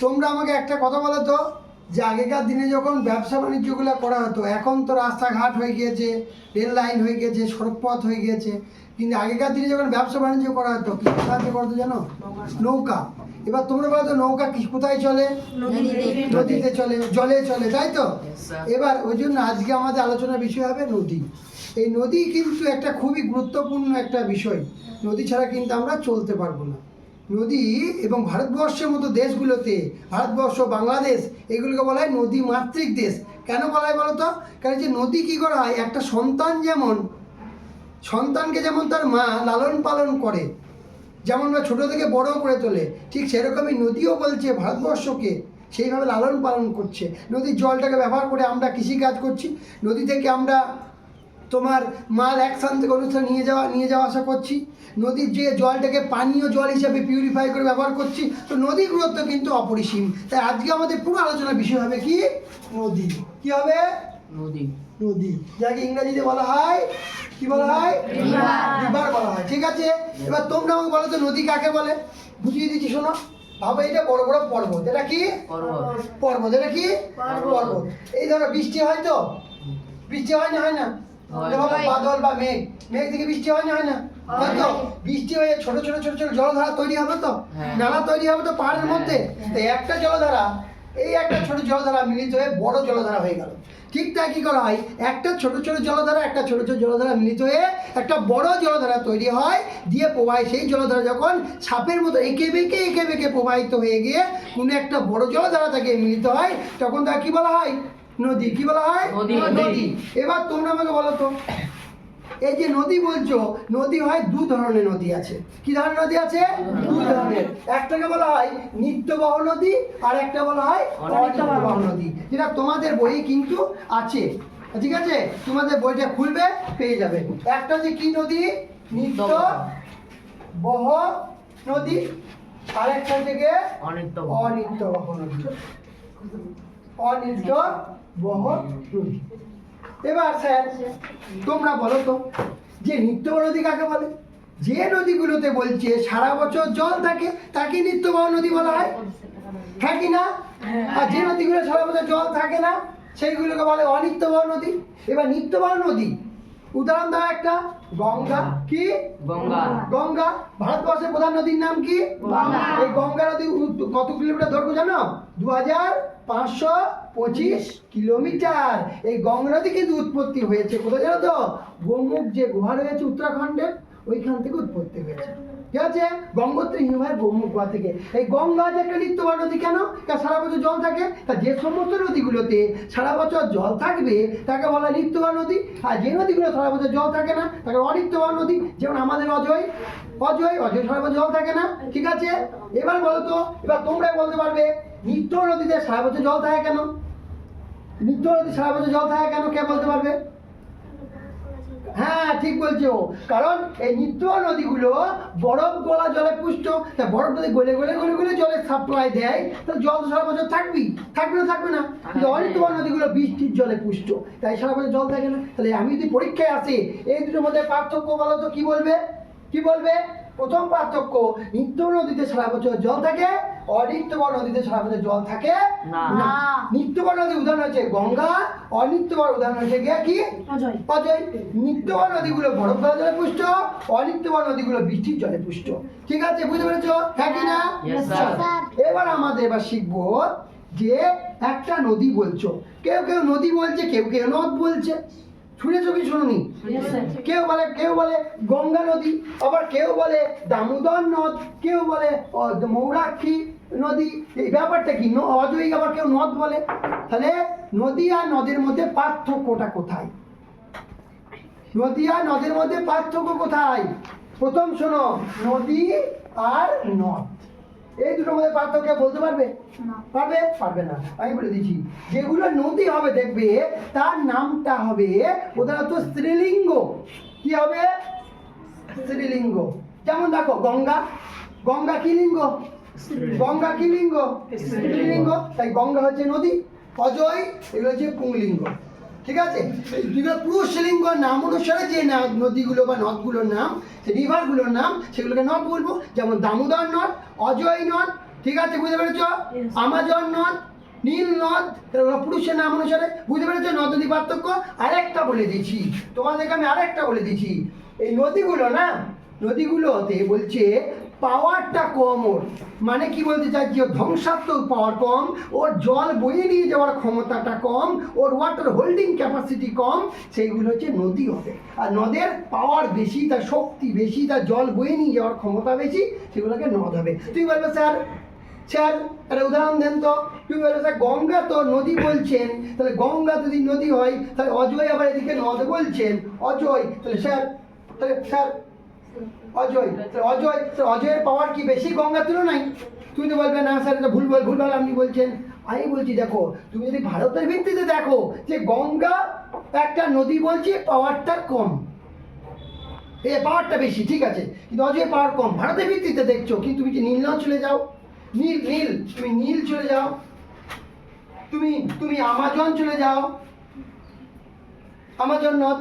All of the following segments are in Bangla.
তোমরা আমাকে একটা কথা বলো তো? যে আগেকার দিনে যখন ব্যবসা বাণিজ্যগুলো করা হতো এখন তো রাস্তাঘাট হয়ে গিয়েছে রেল লাইন হয়ে গিয়েছে সড়কপথ হয়ে গিয়েছে। কিন্তু আগেকার দিনে যখন ব্যবসা বাণিজ্য করা হতো কি সাহায্য করতো জানো? নৌকা। এবার তোমরা বলো তো নৌকা কি কোথায় চলে? নদীতে। চলে জলে চলে তাই তো? এবার ওই জন্য আজকে আমাদের আলোচনার বিষয় হবে নদী। এই নদী কিন্তু একটা খুবই গুরুত্বপূর্ণ একটা বিষয়। নদী ছাড়া কিন্তু আমরা চলতে পারব না। নদী এবং ভারতবর্ষের মতো দেশগুলোতে, ভারতবর্ষ, বাংলাদেশ, এগুলোকে বলা হয় নদী মাতৃক দেশ। কেন বলা হয় বলো তো কারণ যে নদী কী করা হয়? একটা সন্তান যেমন, সন্তানকে যেমন তার মা লালন পালন করে, যেমন বা ছোটো থেকে বড় করে তোলে, ঠিক সেরকমই নদীও বলছে ভারতবর্ষকে, সেইভাবে লালন পালন করছে। নদীর জলটাকে ব্যবহার করে আমরা কৃষিকাজ করছি, নদী থেকে আমরা তোমার মাল এক স্থান থেকে অন্য স্থানে নিয়ে যাওয়া নিয়ে যাওয়া আসা করছি। নদীর যে জলটাকে পানীয় জল হিসাবে পিউরিফাই করে ব্যবহার করছি তো নদীর গুরুত্ব কিন্তু অপরিসীম। তাই আজকে আমাদের পুরো আলোচনার বিষয় হবে কি? নদী। কি হবে? নদী। নদী। যাকে ইংরেজিতে বলা হয় কি বলা হয়? রিভার বলা হয়। ঠিক আছে? এবার তোমরা আমাকে বলো তো নদী কাকে বলে? বুঝিয়ে দিচ্ছি শোনো। ভাবো এটা বড় বড় পর্বত। এটা কি? পর্বত। পর্বত। এটা কি? পর্বত। এই ধরো বৃষ্টি হয় তো? বৃষ্টি হয় না হয় না? বাদল বা মেঘ। মেঘ থেকে বৃষ্টি হয় না হয় না? হয়। বৃষ্টি হয়ে ছোট ছোট ছোট ছোট জলধারা তৈরি হবে তো? হ্যাঁ। নালা তৈরি হবে তো পাহাড়ের মধ্যে? তো একটা জলধারা এই একটা ছোট জলধারা মিলিত হয়ে বড় জলধারা হয়ে গেল। ঠিক তাই কি করা হয়? একটা ছোট ছোট জলধারা একটা ছোট ছোট জলধারা মিলিত হয়ে একটা বড় জলধারা তৈরি হয়। দিয়ে প্রবাহিত সেই জলধারা যখন ছাপের মতো এঁকে বেঁকে এঁকে বেঁকে প্রবাহিত হয়ে গিয়ে কোনো একটা বড় জলধারা তাকে মিলিত হয় তখন তাকে কি বলা হয়? নদী কি বলা হয়? নদী। এবার তোমরা আমাকে বলো তো এই যে নদী বলছো নদী হয় দু ধরনের নদী আছে। কি ধরনের নদী আছে? দু ধরনের। একটাকে বলা হয় নিত্যবহ নদী আর একটা বলা হয় অনিত্যবহ নদী। যেটা তোমাদের বই কিন্তু আছে। ঠিক আছে? তোমাদের বইটা খুলবে পেয়ে যাবে। একটা হচ্ছে কি নদী? নিত্য বহ নদী। আর একটা হচ্ছে গিয়ে অনিত্য অনিত্য নদী। অনিত্য এবার স্যার তোমরা বলো তো যে নিত্য নদী কাকে বলে? যে নদীগুলোতে বলছে সারা বছর জল থাকে তাকে নিত্যবহ নদী বলা হয়? হ্যাঁ কি না? আর যে নদীগুলো সারা বছর জল থাকে না সেইগুলোকে বলে অনিত্যবহ নদী। এবার নিত্যবহ নদী উদাহরণ দাও একটা গঙ্গা কি? গঙ্গা। গঙ্গা ভারতবর্ষের প্রধান নদীর নাম কি? গঙ্গা। এই গঙ্গা নদী কত কিলোমিটার দৈর্ঘ্য জানো? দু হাজার পাঁচশো পঁচিশ কিলোমিটার। এই গঙ্গা নদী কিন্তু উৎপত্তি হয়েছে, কোথায় জানো তো? গোমুখ যে গুহা রয়েছে উত্তরাখণ্ডের, ওইখান থেকে উৎপত্তি হয়েছে। ঠিক আছে? গঙ্গোত্রী হিমবাহের গোমুখ গুহা থেকে। এই গঙ্গা যে একটা নিত্যবান নদী কেন? কারণ সারা বছর জল থাকে। তা যে সমস্ত নদীগুলোতে সারা বছর জল থাকবে, তাকে বলা নিত্যবান নদী। আর যে নদীগুলো সারা বছর জল থাকে না, তাকে অনিত্যবান নদী। যেমন আমাদের অজয় অজয় অজয় সারা বছর জল থাকে না। ঠিক আছে? এবার বলো তো, এবার তোমরাই বলতে পারবে নিত্য নদীতে সারা বছর জল থাকে কেন? নিত্য নদী সারা বছর জল থাকে কেন? কে বলতে পারবে? হ্যাঁ ঠিক বলছো। কারণ এই নিত্য নদীগুলো বরফ গলা জলে পুষ্ট। তা বরফ যদি গলে গলে গলে গলে জলের সাপ্লাই দেয় তাহলে জল সারা বছর থাকবি থাকবে না থাকবে না। কিন্তু অনিত্য নদীগুলো বৃষ্টির জলে পুষ্ট। তাই সারা বছর জল থাকে না। তাহলে আমি যদি পরীক্ষায় আসি এই দুটোর মধ্যে পার্থক্য বলো তো কি বলবে? কি বলবে? প্রথম পার্থক্য নিত্য নদীতে সারা বছর জল থাকে অনিত্যবর নদীতে সারা বছর জল থাকে না। না। নিত্যবর নদীর উদাহরণ হচ্ছে গঙ্গা অনিত্যবর উদাহরণ হচ্ছে গিয়ে কি? অজয়। নিত্যবর নদীগুলো বরফ গলা জলে পুষ্ট অনিত্যবর নদীগুলো বৃষ্টির জলে পুষ্ট। ঠিক আছে বুঝতে পেরেছ? হ্যাঁ কি না? এবার আমাদের এবার শিখব যে একটা নদী বলছো। কেউ কেউ নদী বলছে কেউ কেউ নদ বলছে। শুনেছো কি শুনুনি? কেউ বলে কেউ বলে গঙ্গা নদী আবার কেউ বলে দামোদর নদ কেউ বলে মৌরাক্ষী নদী। এই ব্যাপারটা কি? অজয়ী আবার কেউ নদ বলে? তাহলে নদী আর নদের মধ্যে পার্থক্যটা কোথায়? নদী আর নদের মধ্যে পার্থক্য কোথায়? প্রথম শোনো নদী আর নদ। এই দুটোর মধ্যে পার্থক্য বলতে পারবে? না। পারবে? পারবে না। আমি বলে দিচ্ছি যেগুলো নদী হবে দেখবে তার নামটা হবে প্রধানত স্ত্রীলিঙ্গ। কি হবে? স্ত্রীলিঙ্গ। যেমন দেখো গঙ্গা। গঙ্গা কি লিঙ্গ? গঙ্গা কি লিঙ্গ? স্ত্রীলিঙ্গ। তাই গঙ্গা হচ্ছে নদী অজয় এগুলো হচ্ছে পুংলিঙ্গ। ঠিক আছে? পুরুষ লিঙ্গ নাম অনুসারে যে নদীগুলো বা নদগুলোর নাম সে রিভারগুলোর নাম সেগুলোকে নদ বলব। যেমন দামোদর নদ অজয় নদ ঠিক আছে বুঝতে পেরেছ? আমাজন নদ নীল নদ পুরুষের নাম অনুসারে বুঝতে পেরেছ? নদ নদী পার্থক্য? আরেকটা বলে দিচ্ছি। তোমাদেরকে আমি আরেকটা বলে দিচ্ছি। এই নদীগুলো না নদীগুলোতে বলছে পাওয়ারটা কম ওর। মানে কি বলতে চাইছি, ওর ধ্বংসাত্মক পাওয়ার কম, ওর জল বয়ে নিয়ে যাওয়ার ক্ষমতাটা কম, ওর ওয়াটার হোল্ডিং ক্যাপাসিটি কম, সেইগুলো হচ্ছে নদী হবে। আর নদের পাওয়ার বেশি, তার শক্তি বেশি, তার জল বয়ে নিয়ে যাওয়ার ক্ষমতা বেশি, সেগুলোকে নদ হবে। তুই বলবে স্যার স্যার, একটা উদাহরণ দেন তো। তুই বলবে স্যার, গঙ্গা তো নদী বলছেন, তাহলে গঙ্গা যদি নদী হয়, তাহলে অজয় আবার এদিকে নদ বলছেন। অজয়, তাহলে স্যার তাহলে স্যার অজয় অজয় অজয়ের পাওয়ার কি বেশি? গঙ্গার তুলনায়? তুমি তো বলবে, না স্যার, এটা ভুল ভুল ভুলভাল আপনি বলছেন। আমি বলছি, দেখো, তুমি যদি ভারতের ভিত্তিতে দেখো যে গঙ্গা একটা নদী বলছে পাওয়ারটা কম। এ পাওয়ারটা বেশি, ঠিক আছে। কিন্তু অজয় পাওয়ার কম। ভারতের ভিত্তিতে দেখছ, কিন্তু তুমি যে নীল চলে যাও। নীল নীল, তুমি নীল চলে যাও। তুমি তুমি আমাজন চলে যাও। আমাজন নদ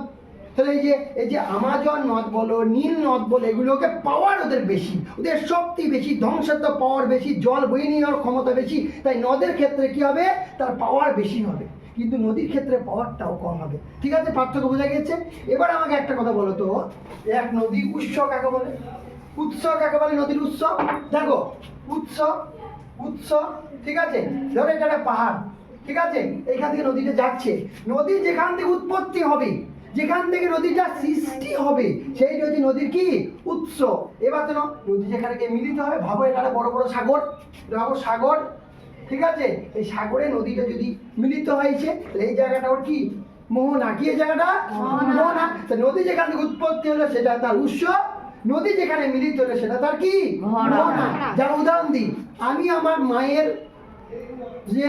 তাহলে এই যে এই যে আমাজন নদ বলো, নীল নদ বলো, এগুলোকে পাওয়ার ওদের বেশি। ওদের শক্তি বেশি, ধ্বংসাত্মক পাওয়ার বেশি, জল বয়ে নিয়ে যাওয়ার ক্ষমতা বেশি। তাই নদের ক্ষেত্রে কি হবে? তার পাওয়ার বেশি হবে। কিন্তু নদীর ক্ষেত্রে পাওয়ারটাও কম হবে। ঠিক আছে? পার্থক্য বোঝা গেছে? এবার আমাকে একটা কথা বলো তো। এক নদী উৎস কাকে বলে? উৎস কাকে বলে নদীর উৎস দেখো উৎস উৎস ঠিক আছে? ধরো এটা একটা পাহাড়। ঠিক আছে? এইখান থেকে নদীটা যাচ্ছে। নদী যেখান থেকে উৎপত্তি হবে যেখান থেকে নদীটা সৃষ্টি হবে সেই নদী নদীর কি? উৎস। এবার তো নদী যেখানে গিয়ে মিলিত হবে ভাবো একটা বড় বড় সাগর। ভাবো সাগর ঠিক আছে? এই সাগরে নদীটা যদি মিলিত হয়েছে তাহলে এই জায়গাটা ওর কি? মোহনা। কি জায়গাটা? মোহনা। নদী যেখান থেকে উৎপত্তি হলো সেটা তার উৎস। নদী যেখানে মিলিত হলো সেটা তার কি? যার উদাহরণ দিই আমি আমার মায়ের যে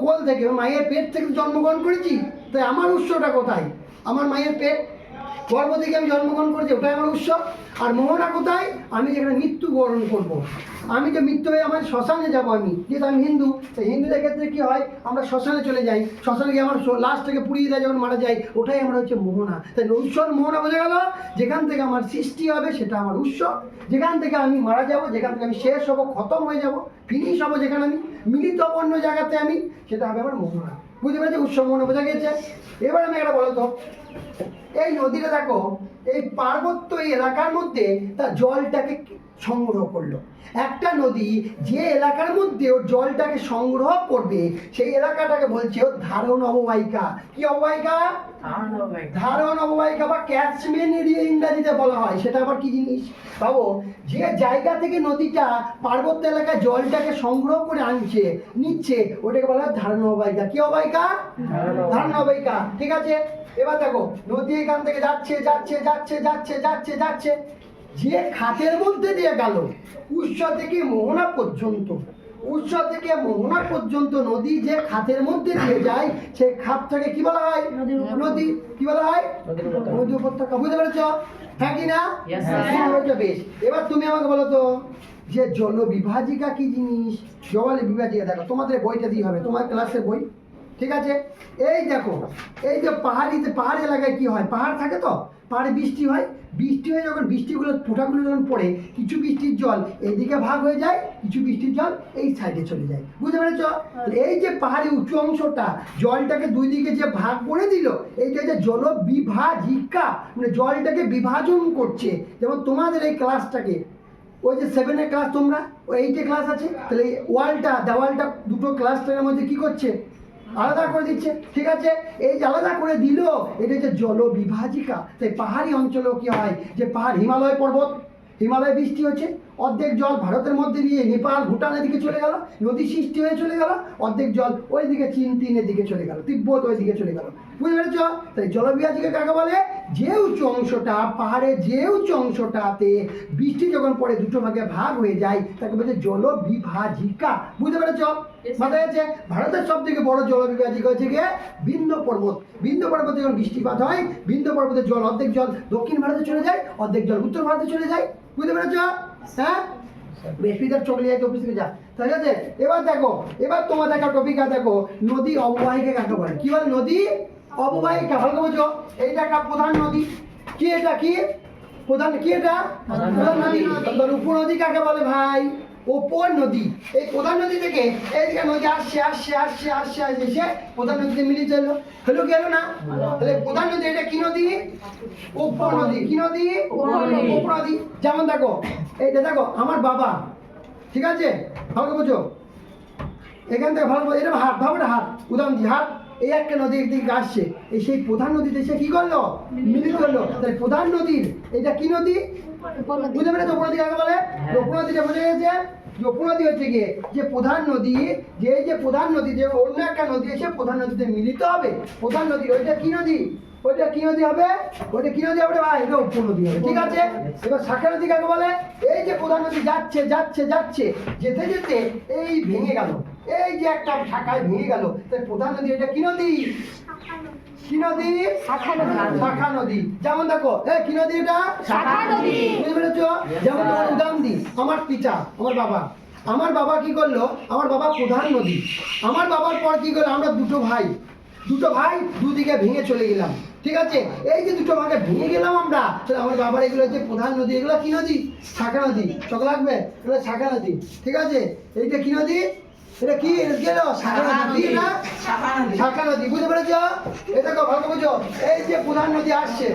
কোল থেকে মায়ের পেট থেকে জন্মগ্রহণ করেছি তাই আমার উৎসটা কোথায়? আমার মায়ের পেট। গর্ভ থেকে আমি জন্মগ্রহণ করেছি, ওটাই আমার উৎসব। আর মোহনা কোথায়? আমি যেখানে মৃত্যুবরণ করব। আমি যে মৃত্যু হয়ে আমার শ্মশানে যাব আমি, যেহেতু আমি হিন্দু সেই হিন্দুদের ক্ষেত্রে কী হয়? আমরা শ্মশানে চলে যাই। শ্মশানে গিয়ে আমার লাস্ট থেকে পুড়িয়ে দেয় যখন মারা যায়, ওটাই আমরা হচ্ছে মোহনা। তাই উৎসব মোহনা বোঝা গেল, যেখান থেকে আমার সৃষ্টি হবে সেটা আমার উৎসব। যেখান থেকে আমি মারা যাব, যেখান থেকে আমি শেষ হব, খতম হয়ে যাব ফিনিশ হব যেখানে আমি মিলিত অন্য জায়গাতে আমি, সেটা হবে আমার মোহনা। বুঝতে পেরেছি? উৎসব মনে বোঝা গেছে। এবার আমি একটা বলতো। এই নদীটা দেখো, এই পার্বত্য এই এলাকার মধ্যে তার জলটাকে সংগ্রহ করল। একটা নদী যে এলাকার মধ্যে ওর জলটাকে সংগ্রহ করবে সেই এলাকাটাকে বলছে ওর ধারণ অববাহিকা। কি অববাহিকা? ধারণ অববাহিকা। বা ক্যাচমেন্ট এরিয়া ইংরাজিতে বলা হয় সেটা আবার কি জিনিস? ভাবো যে জায়গা থেকে নদীটা পার্বত্য এলাকায় জলটাকে সংগ্রহ করে আনছে নিচ্ছে ওটাকে বলা হয় ধারণ অববাহিকা। কি অববাহিকা। ধারণ অববাহিকা। ঠিক আছে? এবার দেখো নদী এখান থেকে যাচ্ছে যাচ্ছে যাচ্ছে যাচ্ছে যাচ্ছে যাচ্ছে। যে খাতের মধ্যে দিয়ে গেল উৎস থেকে মোহনা পর্যন্ত উৎস থেকে মোহনা পর্যন্ত নদী যে খাতের মধ্যে দিয়ে যায় সেই খাতটাকে কি বলা হয়? নদী কি বলা হয়? নদী উপত্যকা। বুঝতে পেরেছ? হ্যাঁ কি না. হ্যাঁ, বেশ। এবার তুমি আমাকে বলো তো যে জল বিভাজিকা কি জিনিস? জল বিভাজিকা দেখো তোমাদের বইটা দিয়ে হবে তোমার ক্লাসের বই। ঠিক আছে? এই দেখো এই যে পাহাড়িতে পাহাড় এলাকায় কি হয়? পাহাড় থাকে তো? পাহাড়ে বৃষ্টি হয় বৃষ্টি হয়ে যখন বৃষ্টিগুলো ফোঁটাগুলো যখন পড়ে কিছু বৃষ্টির জল এইদিকে ভাগ হয়ে যায় কিছু বৃষ্টির জল এই সাইডে চলে যায়। বুঝতে পেরেছ? এই যে পাহাড়ি উঁচু অংশটা জলটাকে দুই দিকে যে ভাগ করে দিল এইটা যে জল বিভাজিকা মানে জলটাকে বিভাজন করছে। যেমন তোমাদের এই ক্লাসটাকে ওই যে সেভেনের ক্লাস তোমরা ওই এইটে ক্লাস আছে তাহলে এই ওয়ালটা দেওয়ালটা দুটো ক্লাসটার মধ্যে কি করছে? আলাদা করে দিচ্ছে। ঠিক আছে? এই যে আলাদা করে দিল, এটা হচ্ছে জল বিভাজিকা তাই পাহাড়ি অঞ্চলেও কি হয়? যে পাহাড় হিমালয় পর্বত, হিমালয় বৃষ্টি হচ্ছে, অর্ধেক জল ভারতের মধ্যে দিয়ে নেপাল ভুটানের দিকে চলে গেল, নদী সৃষ্টি হয়ে চলে গেল, অর্ধেক জল ওই দিকে চীন তিনের দিকে চলে গেল, তিব্বত ওই দিকে চলে গেল। বুঝতে পেরেছ? তাই জলবিভাজিকা কাকে বলে? যে উঁচু অংশটা পাহাড়ের যে উঁচু অংশটাতে বৃষ্টি যখন পড়ে দুটো ভাগে ভাগ হয়ে যায় তাকে বলছে জল বিভাজিকা বুঝতে পেরেছ. মাথায় আছে? ভারতের সব থেকে বড় জল বিভাজিকা হচ্ছে গিয়ে বিন্ধ্য পর্বত। বিন্ধ্য পর্বতে যখন বৃষ্টিপাত হয় বিন্ধ্য পর্বতের জল অর্ধেক জল দক্ষিণ ভারতে চলে যায় অর্ধেক জল উত্তর ভারতে চলে যায়। বুঝতে পেরেছ? হ্যাঁ? বেশিটার চলে যায় অফিস থেকে যা। ঠিক আছে? এবার দেখো এবার তোমার দেখা টপিক দেখো নদী অববাহিকা কাকে বলে? কি বলে নদী? অববাহিকা ভালো বোঝো। এইটা একটা প্রধান নদী। কি এটা কি? প্রধান কি এটা? প্রধান নদী। এবার উপনদী কাকে বলে ভাই? ওপর নদী। এই প্রধান নদী থেকে এইদিকে নদী আসছে আসছে আসছে আসছে আসছে এসে প্রধান নদীতে মিলিত হলো হলো কি হলো না? তাহলে প্রধান নদী এটা কি নদী? ওপর নদী। কি নদী? ওপর নদী। যেমন দেখো এইটা দেখো আমার বাবা। ঠিক আছে? ভালো বুঝো। এখান থেকে ভালো এটা হাট ভাবো হাট উদাহরণ দিই হাট এই একটা নদী একদিকে আসছে এই সেই প্রধান নদীতে সে কি করল? মিলিত করল তাই প্রধান নদীর এটা কি নদী? বুঝতে পেরেছ উপনদী কাকে বলে? উপনদীটা বোঝা গেছে? যে উপনদী হচ্ছে গিয়ে যে প্রধান নদী যে এই যে প্রধান নদী যে অন্য একটা নদী এসে প্রধান নদীতে মিলিত হবে। প্রধান নদী ওইটা কি নদী? ওইটা কি নদী হবে? ওইটা কি নদী হবে? রে ভাই এটা উপনদী হবে ঠিক আছে? এবার শাখা নদী কাকে বলে? এই যে প্রধান নদী যাচ্ছে যাচ্ছে যাচ্ছে যেতে যেতে এই ভেঙে গেল। এই যে একটা শাখায় ভেঙে গেল তাই প্রধান নদী এটা কি নদী? কি নদী? শাখা নদী। শাখা নদী। যেমন দেখো এ কি নদী এটা? শাখা নদী। বুঝতে পেরেছ? যেমন তোমার উদাহরণ দিই আমার পিতা আমার বাবা। আমার বাবা কি করল? আমার বাবা প্রধান নদী। আমার বাবার পর কি করল? আমরা দুটো ভাই। দুটো ভাই দুদিকে ভেঙে চলে গেলাম। ঠিক আছে? এই যে দুটো ভাগে ভেঙে গেলাম আমরা তাহলে আমার বাবার এগুলো হচ্ছে প্রধান নদী। এগুলো কি নদী? শাখা নদী। চোখ লাগবে এগুলো শাখা নদী। ঠিক আছে? এইটা কি নদী? এটা কি? শাখা নদী। না শাখা নদী। বুঝতে পেরেছ? ভালো বুঝো। এই যে প্রধান নদী আসছে।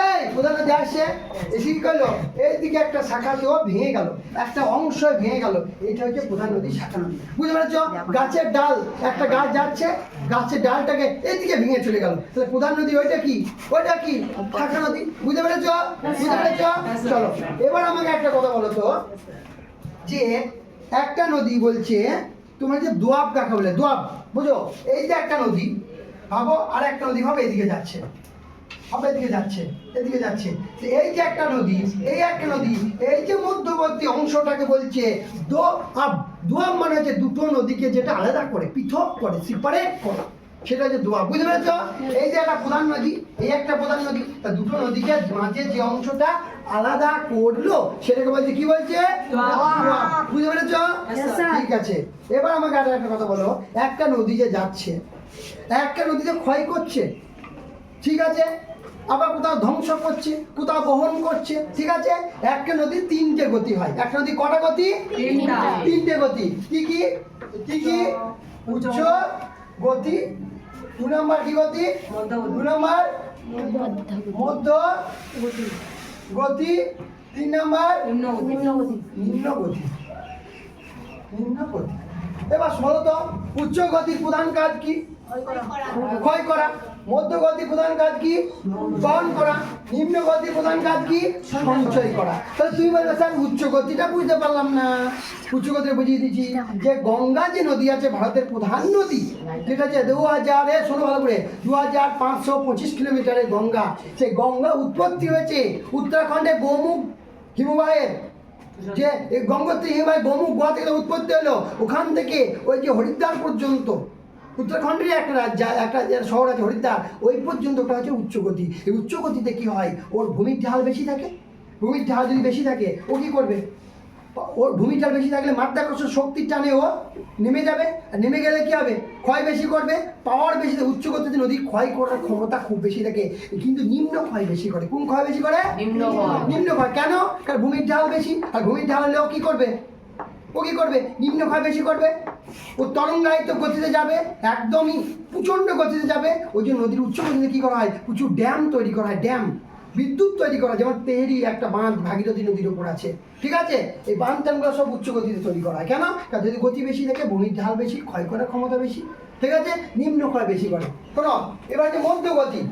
এই প্রধান নদী আসছে। এসে কি করল? এইদিকে একটা শাখা তো ভেঙে গেল। একটা অংশ ভেঙে গেল। এটা হচ্ছে প্রধান নদী শাখা নদী। বুঝতে পেরেছ? গাছের ডাল একটা গাছ যাচ্ছে। গাছের ডালটাকে এইদিকে ভেঙে চলে গেল। তাহলে প্রধান নদী ওইটা কি? ওইটা কি? শাখা নদী। বুঝতে পেরেছ? বুঝতে পেরেছ? চলো এবার আমাকে একটা কথা বলো তো। যে একটা নদী বলছে, তোমার যে দোয়াব কাকে বলে? দোয়াব, বুঝো? এই যে একটা নদী, ভাবো আর একটা নদী ভাবো এদিকে যাচ্ছে। হবে এদিকে যাচ্ছে এদিকে যাচ্ছে। এই যে একটা নদী, এই একটা নদী, এই যে মধ্যবর্তী অংশটাকে বলছে দোয়াব। দোয়াব মানে হচ্ছে দুটো নদীকে যেটা আলাদা করে, পৃথক করে সিপারেট করে। সেটা হচ্ছে দোয়া বুঝতে পেরেছ? এই যে একটা প্রধান নদী এই একটা প্রধান নদী তা দুটো নদীকে মাঝে যে অংশটা আলাদা করল সেটাকে বলছে কি বলছে। বুঝতে পেরেছ? ঠিক আছে। এবার আমাকে আর একটা কথা বলো একটা নদী যে যাচ্ছে একটা নদীতে ক্ষয় করছে ঠিক আছে? আবার কোথাও ধ্বংস করছে কোথাও বহন করছে ঠিক আছে? একটা নদী তিনটে গতি হয়। একটা নদী কটা গতি? তিনটা। তিনটে গতি। কি কি? কি কি? উচ্চ গতি দু নম্বর কি গতি দু নম্বর মধ্য গতি তিন নম্বর নিম্ন গতি নিম্ন গতি এবার শোনো উচ্চ গতির প্রধান কাজ কি? ক্ষয় করা। মধ্য গতির প্রধান কাজ কি? বহন করা। নিম্ন গতির প্রধান কাজ কি? সঞ্চয় করা। তাহলে তুমি বলবে স্যার উচ্চ গতিটা বুঝতে পারলাম না। উচ্চ গতিটা বুঝিয়ে দিচ্ছি। যে গঙ্গা যে নদী আছে, ভারতের প্রধান নদী, যেটা আছে দু হাজারে শোনো ভালো করে দু হাজার পাঁচশো পঁচিশ কিলোমিটারের গঙ্গা। সেই গঙ্গা উৎপত্তি হয়েছে উত্তরাখণ্ডে গোমুখ হিমবাহের। যে গঙ্গোত্রী হিমবাহ গোমুখ গোয়া থেকে উৎপত্তি হলো। ওখান থেকে ওই যে হরিদ্বার পর্যন্ত। উত্তরাখণ্ডের একটা রাজ্য একটা শহর আছে হরিদ্বার ওই পর্যন্ত ওটা হচ্ছে উচ্চগতি। এই উচ্চগতিতে কি হয়? ওর ভূমির ঢাল বেশি থাকে। ভূমির ঢাল যদি বেশি থাকে ও কি করবে? ওর ভূমির ঢাল বেশি থাকলে মাধ্যাকর্ষণ শক্তির টানে ও নেমে যাবে। আর নেমে গেলে কি হবে? ক্ষয় বেশি করবে। পাওয়ার বেশি উচ্চ গতিতে নদী ক্ষয় করার ক্ষমতা খুব বেশি থাকে। কিন্তু নিম্ন ক্ষয় বেশি করে। কোন ক্ষয় বেশি করে? নিম্ন ক্ষয়। নিম্ন ক্ষয়। কেন? কারণ ভূমির ঢাল বেশি। আর ভূমির ঢাল হলেও কী করবে? ও কি করবে? নিম্ন ক্ষয় বেশি করবে। ও তরঙ্গায়িত গতিতে যাবে, একদমই প্রচণ্ড গতিতে যাবে। ওই যে নদীর উচ্চ গতিতে কী করা হয়? প্রচুর ড্যাম তৈরি করা হয় ড্যাম বিদ্যুৎ তৈরি করা যেমন তেহরি একটা বাঁধ ভাগীরথী নদীর ওপর আছে। ঠিক আছে? এই বাঁধ ট্যামগুলো সব উচ্চ গতিতে তৈরি করা হয়। কেন? কারণ যদি গতি বেশি থাকে ভূমির ঢাল বেশি, ক্ষয় করার ক্ষমতা বেশি। ঠিক আছে? নিম্ন ক্ষয় বেশি করে। শোনো, এবার যে মধ্যগতি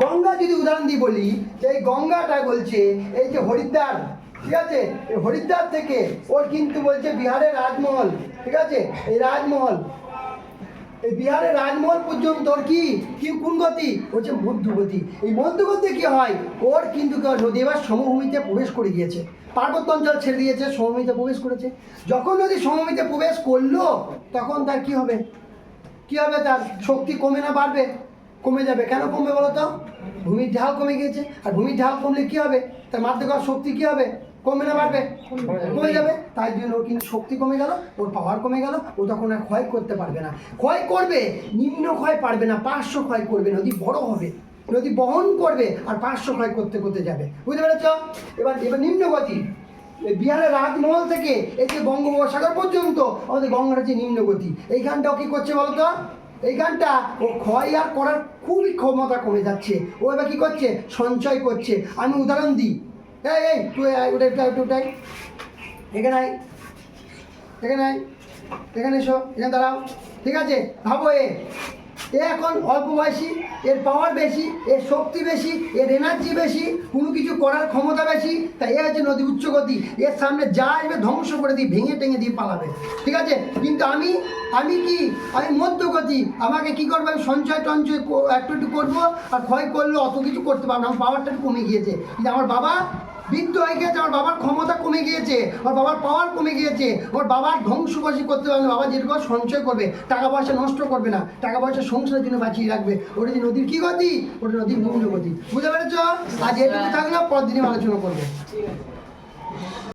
গঙ্গা যদি উদাহরণ দিয়ে বলি, যে এই গঙ্গাটা বলছে, এই যে হরিদ্বার ঠিক আছে? হরিদ্বার থেকে ওর কিন্তু বলছে বিহারের রাজমহল, ঠিক আছে? এই রাজমহল। এই বিহারের রাজমহল পর্যন্ত ওর কি? কোন গতি? হচ্ছে মধ্যগতি এই মধ্যগতি কি হয়? ওর কিন্তু নদী এবার সমভূমিতে প্রবেশ করে গিয়েছে। পার্বত্য অঞ্চল ছেড়ে দিয়েছে, সমভূমিতে প্রবেশ করেছে। যখন নদী সমভূমিতে প্রবেশ করল, তখন তার কি হবে? কি হবে তার? শক্তি কমে না বাড়বে? কমে যাবে। কেন কমবে বলো তো? ভূমির ঢাল কমে গিয়েছে। আর ভূমির ঢাল কমলে কি হবে? তার মাধ্যমে শক্তি কি হবে? কমবে না বাড়বে। কমে যাবে। তাই জন্য ওর কিন্তু শক্তি কমে গেল ওর পাওয়ার কমে গেল ও তখন আর ক্ষয় করতে পারবে না। ক্ষয় করবে নিম্ন ক্ষয় পারবে না পার্শ্ব ক্ষয় করবে নদী বড় হবে। নদী বহন করবে আর পার্শ্ব ক্ষয় করতে করতে যাবে। বুঝতে পেরেছ? এবার এবার নিম্ন গতি। বিহারের রাজমহল থেকে এই যে বঙ্গোপসাগর পর্যন্ত আমাদের গঙ্গার হচ্ছে নিম্নগতি এইখানটাও কি করছে বলতো? এইখানটা ও ক্ষয় আর করার খুবই ক্ষমতা কমে যাচ্ছে। ও এবার কি করছে? সঞ্চয় করছে। আমি উদাহরণ দিই। এই এই তুই আয়, উঠে উঠে উঠে উঠে। এখানে আয়। এখানে আয়। এখানে এসো এখানে দাঁড়াও। ঠিক আছে ভাবো এ। এ এখন অল্প বয়সী এর পাওয়ার বেশি এর শক্তি বেশি এর এনার্জি বেশি কোনো কিছু করার ক্ষমতা বেশি তাই এ হচ্ছে নদী উচ্চগতি এর সামনে যা আসবে ধ্বংস করে দিই ভেঙে টেঙে দিয়ে পালাবে। ঠিক আছে? কিন্তু আমি আমি কি? আমি মধ্যগতি। আমাকে কি করব? আমি সঞ্চয় টঞ্চয় একটু একটু করব আর ক্ষয় করলে অত কিছু করতে পারব না। আমার পাওয়ারটা কমে গিয়েছে। কিন্তু আমার বাবা বৃদ্ধ হয়ে গিয়েছে, আমার বাবার ক্ষমতা কমে গিয়েছে, আমার বাবার পাওয়ার কমে গিয়েছে, আমার বাবার ধ্বংসবাসী করতে পারবে বাবা যেরকম সঞ্চয় করবে, টাকা পয়সা নষ্ট করবে না, টাকা পয়সা সংসারের জন্য বাঁচিয়ে রাখবে, ওটা যে নদীর কি গতি? ওটা নদীর নিম্ন গতি। বুঝতে পেরেছ? আজ এটুকু থাকলে পর দিনে আলোচনা করব।